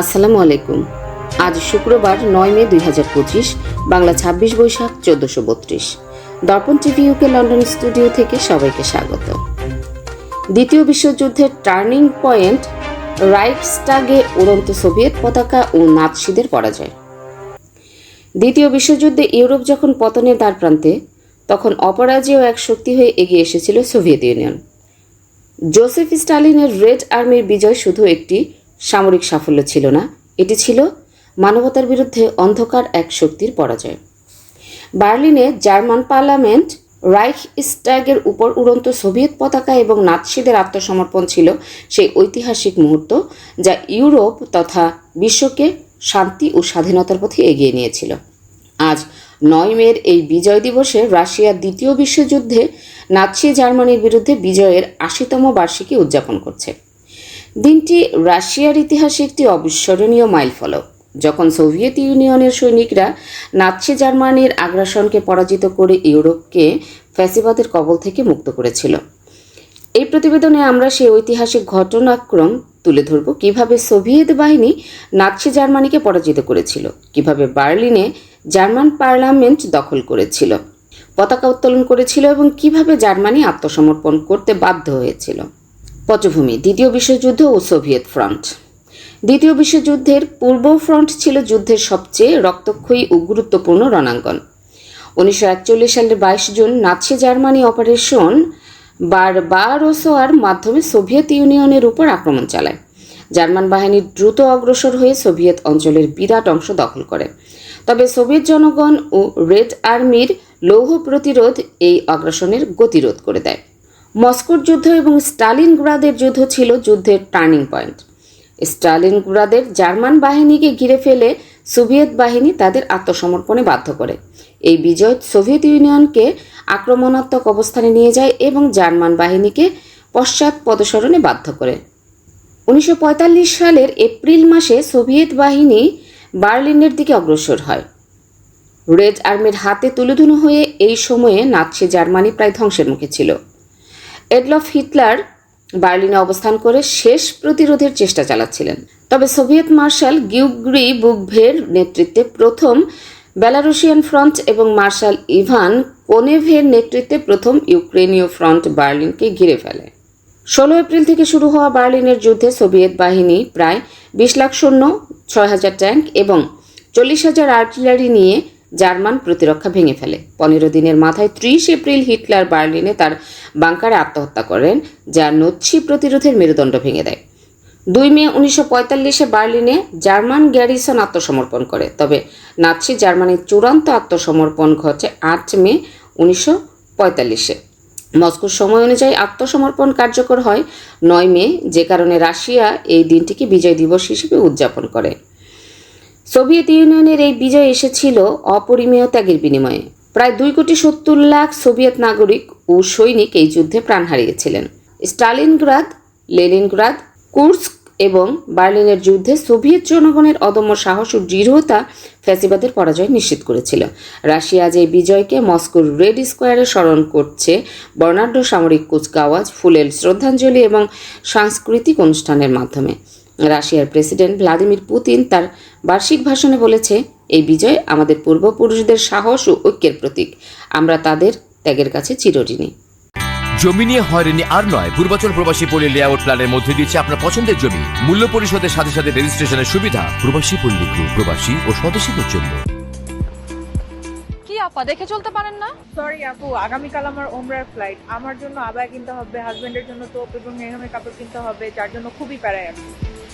আসসালামু আলাইকুম। আজ শুক্রবার নয় মে দুই হাজার পঁচিশ, বাংলা ছাব্বিশ বৈশাখ চোদ্দশো বত্রিশ। দর্পণ টিভি ইউকে লন্ডন স্টুডিও থেকে সবাইকে স্বাগত। দ্বিতীয় বিশ্বযুদ্ধের টার্নিং পয়েন্ট রাইটস্টাগে উড়ন্ত সোভিয়েত পতাকা ও নাৎসিদের পরাজয়। দ্বিতীয় বিশ্বযুদ্ধে ইউরোপ যখন পতনের দ্বার প্রান্তে, তখন অপরাজেয় এক শক্তি হয়ে এগিয়ে এসেছিল সোভিয়েত ইউনিয়ন। জোসেফ স্টালিনের রেড আর্মির বিজয় শুধু একটি সামরিক সাফল্য ছিল না। এটি ছিল মানবতার বিরুদ্ধে অন্ধকার এক শক্তির পরাজয়। বার্লিনে জার্মান পার্লামেন্ট রাইখ স্ট্যাগের উপর উড়ন্ত সোভিয়েত পতাকা এবং নাৎসিদের আত্মসমর্পণ ছিল সেই ঐতিহাসিক মুহূর্ত যা ইউরোপ তথা বিশ্বকে শান্তি ও স্বাধীনতার পথে এগিয়ে নিয়েছিল। আজ নয় মের এই বিজয় দিবসে রাশিয়ার দ্বিতীয় বিশ্বযুদ্ধে নাৎসি জার্মানির বিরুদ্ধে বিজয়ের আশিতম বার্ষিকী উদযাপন করছে। দিনটি রাশিয়ার ইতিহাসে একটি অবিস্মরণীয় মাইলফলক। যখন সোভিয়েত ইউনিয়নের সৈনিকরা নাৎসি জার্মানির আগ্রাসনকে পরাজিত করে ইউরোপকে ফ্যাসিবাদের কবল থেকে মুক্ত করেছিল। এই প্রতিবেদনে আমরা সেই ঐতিহাসিক ঘটনাক্রম তুলে ধরব কীভাবে সোভিয়েত বাহিনী নাৎসি জার্মানিকে পরাজিত করেছিল, কীভাবে বার্লিনে জার্মান পার্লামেন্ট দখল করেছিল, পতাকা উত্তোলন করেছিল এবং কীভাবে জার্মানি আত্মসমর্পণ করতে বাধ্য হয়েছিল। পটভূমি, দ্বিতীয় বিশ্বযুদ্ধ ও সোভিয়েত ফ্রন্ট। দ্বিতীয় বিশ্বযুদ্ধের পূর্ব ফ্রন্ট ছিল যুদ্ধের সবচেয়ে রক্তক্ষয়ী ও গুরুত্বপূর্ণ রণাঙ্গন। উনিশশো একচল্লিশ সালের বাইশ জুন নাৎসি জার্মানি অপারেশন বার বারবারোসোয়ার মাধ্যমে সোভিয়েত ইউনিয়নের উপর আক্রমণ চালায়। জার্মান বাহিনী দ্রুত অগ্রসর হয়ে সোভিয়েত অঞ্চলের বিরাট অংশ দখল করে। তবে সোভিয়েত জনগণ ও রেড আর্মির লৌহ প্রতিরোধ এই অগ্রাসনের গতিরোধ করে দেয়। মস্কোর যুদ্ধ এবং স্টালিন স্টালিনগ্রাদের যুদ্ধ ছিল যুদ্ধের টার্নিং পয়েন্ট। স্টালিন স্টালিনগ্রাদের জার্মান বাহিনীকে ঘিরে ফেলে সোভিয়েত বাহিনী তাদের আত্মসমর্পণে বাধ্য করে। এই বিজয় সোভিয়েত ইউনিয়নকে আক্রমণাত্মক অবস্থানে নিয়ে যায় এবং জার্মান বাহিনীকে পশ্চাৎ পদসরণে বাধ্য করে। উনিশশো পঁয়তাল্লিশ সালের এপ্রিল মাসে সোভিয়েত বাহিনী বার্লিনের দিকে অগ্রসর হয়। রেড আর্মির হাতে তুলোধুনো হয়ে এই সময়ে নাৎসি জার্মানি প্রায় ধ্বংসের মুখে ছিল। এডলফ হিটলার বার্লিনে অবস্থান করে শেষ প্রতিরোধের চেষ্টা চালাচ্ছিলেন। তবে সোভিয়েত মার্শাল গিউগ্রি বুকভের নেতৃত্বে প্রথম বেলারুশিয়ান ফ্রন্ট এবং মার্শাল ইভান কোনেভের নেতৃত্বে প্রথম ইউক্রেনীয় ফ্রন্ট বার্লিনকে ঘিরে ফেলে। ষোলো এপ্রিল থেকে শুরু হওয়া বার্লিনের যুদ্ধে সোভিয়েত বাহিনী প্রায় বিশ লাখ সৈন্য, ছয় হাজার ট্যাঙ্ক এবং চল্লিশ হাজার আর্টিলারি নিয়ে জার্মান প্রতিরক্ষা ভেঙে ফেলে। পনেরো দিনের মাথায় ত্রিশ এপ্রিল হিটলার বার্লিনে তার বাংকারে আত্মহত্যা করেন, যা নচ্ছি প্রতিরোধের মেরুদণ্ড ভেঙে দেয়। দুই মে উনিশশো পঁয়তাল্লিশে বার্লিনে জার্মান গ্যারিসন আত্মসমর্পণ করে, তবে নাৎসি জার্মানির চূড়ান্ত আত্মসমর্পণ ঘটে আট মে উনিশশো পঁয়তাল্লিশে। মস্কোর সময় অনুযায়ী আত্মসমর্পণ কার্যকর হয় নয় মে, যে কারণে রাশিয়া এই দিনটিকে বিজয় দিবস হিসেবে উদযাপন করে। সোভিয়েত ইউনিয়নের এই বিজয় এসেছিল অপরিমেয় ত্যাগের বিনিময়ে। প্রায় দুই কোটি সত্তর লাখ সোভিয়েত নাগরিক ও সৈনিক এই যুদ্ধে প্রাণ হারিয়েছিলেন। স্টালিনগ্রাদ, লেনিনগ্রাদ, কুর্স্ক এবং বার্লিনের যুদ্ধে সোভিয়েত জনগণের অদম্য সাহস ও দৃঢ়তা ফ্যাসিবাদের পরাজয় নিশ্চিত করেছিল। রাশিয়া আজ এই বিজয়কে মস্কোর রেড স্কোয়ারে স্মরণ করছে। বর্ণাঢ্য সামরিক কুচকাওয়াজ, ফুলেল শ্রদ্ধাঞ্জলি এবং সাংস্কৃতিক অনুষ্ঠানের মাধ্যমে। রাশিয়ার প্রেসিডেন্ট ভ্লাদিমির পুতিন তার বার্ষিক ভাষণে বলেছে এই বিজয় আমাদের পূর্বপুরুষদের সাহস ও ঐক্যের প্রতীক। আমরা তাদের ত্যাগের কাছে চিরঋণী। জমি নিয়ে হয়রানি আর নয়। পূর্বাচল প্রবাসী পল্লী লেআউট প্ল্যানের মধ্যে দিচ্ছে আপনার পছন্দের জমি। মূল্য পরিশোধের সাথে সাথে রেজিস্ট্রেশনের সুবিধা। প্রবাসী পল্লী গ্রুপ প্রবাসী ও স্বদেশীদের জন্য। কি আপা দেখে চলতে পারেন না? সরি আপু আগামীকাল আমার ওমরার ফ্লাইট আমার জন্য আবায় কিনতে হবে হাজবেন্ডের জন্য তোপ এবং মেহমের কাপড় কিনতে হবে যার জন্য খুবই প্যারায় আমি।